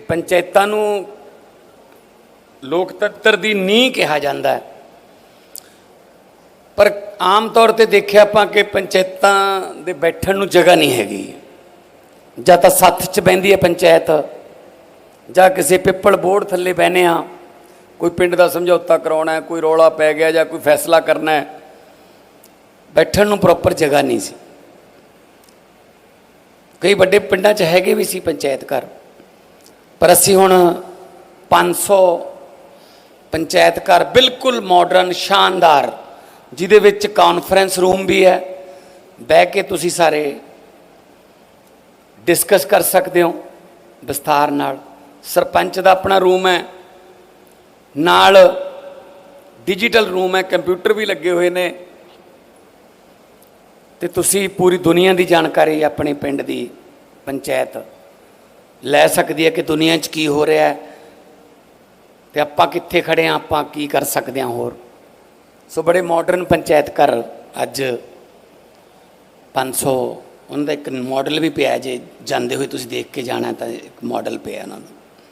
ਪੰਚਾਇਤਾਂ ਨੂੰ ਲੋਕਤੰਤਰ ਦੀ ਨੀਂਹ ਕਿਹਾ ਜਾਂਦਾ ਹੈ। ਪਰ ਆਮ ਤੌਰ ਤੇ ਦੇਖਿਆ ਆਪਾਂ ਕਿ ਪੰਚਾਇਤਾਂ ਦੇ ਬੈਠਣ ਨੂੰ ਜਗ੍ਹਾ ਨਹੀਂ ਹੈਗੀ। ਜਾਂ ਤਾਂ ਸੱਥ 'ਚ ਬੈੰਦੀ ਹੈ ਪੰਚਾਇਤ, ਜਾਂ ਕਿਸੇ ਪਿੱਪਲ ਬੋਰਡ ਥੱਲੇ ਬਹਿਨੇ ਆ ਕੋਈ ਪਿੰਡ ਦਾ ਸਮਝੌਤਾ ਕਰਾਉਣਾ ਹੈ, ਕੋਈ ਰੌਲਾ ਪੈ ਗਿਆ ਜਾਂ ਕੋਈ ਫੈਸਲਾ ਕਰਨਾ ਹੈ। ਬੈਠਣ ਨੂੰ ਪ੍ਰੋਪਰ ਜਗ੍ਹਾ ਨਹੀਂ ਸੀ। ਕਈ ਵੱਡੇ ਪਿੰਡਾਂ 'ਚ ਹੈਗੇ ਵੀ ਸੀ ਪੰਚਾਇਤ ਘਰ। ਪਰ ਅਸੀਂ ਹੁਣ 500 ਪੰਚਾਇਤ ਘਰ ਬਿਲਕੁਲ ਮਾਡਰਨ ਸ਼ਾਨਦਾਰ, ਜਿਹਦੇ ਵਿੱਚ ਕਾਨਫਰੰਸ ਰੂਮ ਵੀ ਹੈ। ਬਹਿ ਕੇ ਤੁਸੀਂ ਸਾਰੇ ਡਿਸਕਸ ਕਰ ਸਕਦੇ ਹੋ ਵਿਸਥਾਰ ਨਾਲ। ਸਰਪੰਚ ਦਾ ਆਪਣਾ ਰੂਮ ਹੈ। ਨਾਲ ਡਿਜੀਟਲ ਰੂਮ ਹੈ। ਕੰਪਿਊਟਰ ਵੀ ਲੱਗੇ ਹੋਏ ਨੇ। ਤੇ ਤੁਸੀਂ ਪੂਰੀ ਦੁਨੀਆ ਦੀ ਜਾਣਕਾਰੀ ਆਪਣੇ ਪਿੰਡ ਦੀ ਪੰਚਾਇਤ ਲੈ ਸਕਦੀ ਹੈ ਕਿ ਦੁਨੀਆ 'ਚ ਕੀ ਹੋ ਰਿਹਾ ਹੈ? ਤੇ ਆਪਾਂ ਕਿੱਥੇ ਖੜੇ ਆ ਆਪਾਂ ਕੀ ਕਰ ਸਕਦੇ ਹਾਂ ਹੋਰ? ਸੋ ਬੜੇ ਮਾਡਰਨ ਪੰਚਾਇਤ ਘਰ ਅੱਜ 500 ਉਹਨਾਂ ਦਾ ਇੱਕ ਮਾਡਲ ਵੀ ਪਿਆ ਜੇ ਜਾਂਦੇ ਹੋਏ ਤੁਸੀਂ ਦੇਖ ਕੇ ਜਾਣਾ ਤਾਂ ਇੱਕ ਮਾਡਲ ਪਿਆ ਉਹਨਾਂ ਦਾ